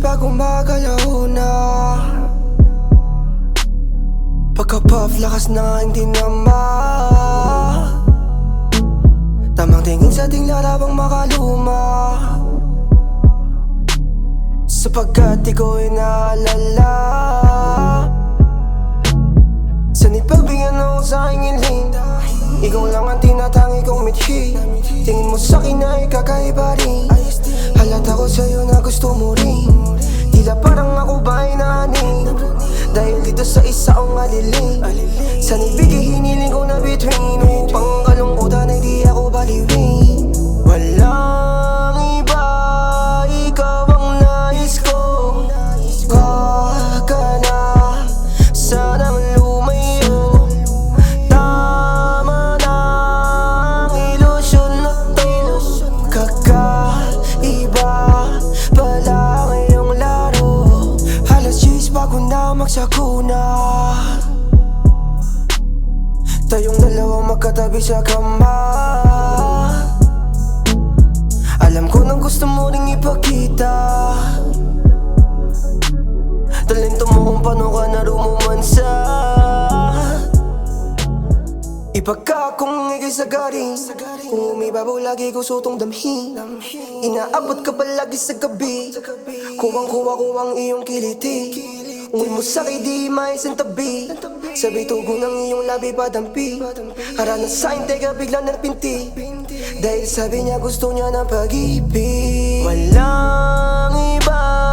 bagong magalauna Pagka-puff, lakas na hindi nama Tamang tingin sa ating larabang makaluma. Sapagkat ikaw ay naalala. Sanit pagbigyan ako sa aking hiling Ikaw lang ang tinatangi kong mithi Tingin mo sa akin ay kakaiba rin. Halata ko sa'yo na gusto mo sa isa kong aliling. Sa nibigay na magsakuna Tayong dalawa magkatabi sa kama Alam ko nang gusto mo ring ipakita. Talento mo kung paano ka na rumumansa Ipagka kung ikay sa garing Kung umibabaw lagi ko sutong damhin. Inaabot ka palagi sa gabi. Kuwang-kuwa ko ang iyong kiliti Ungol mo sa akin di maisang tabi Sabay tugo ng iyong labi padampi. Harana sa akin teka bigla napinti Dahil sabi niya gusto niya ng pag-ibig. Walang iba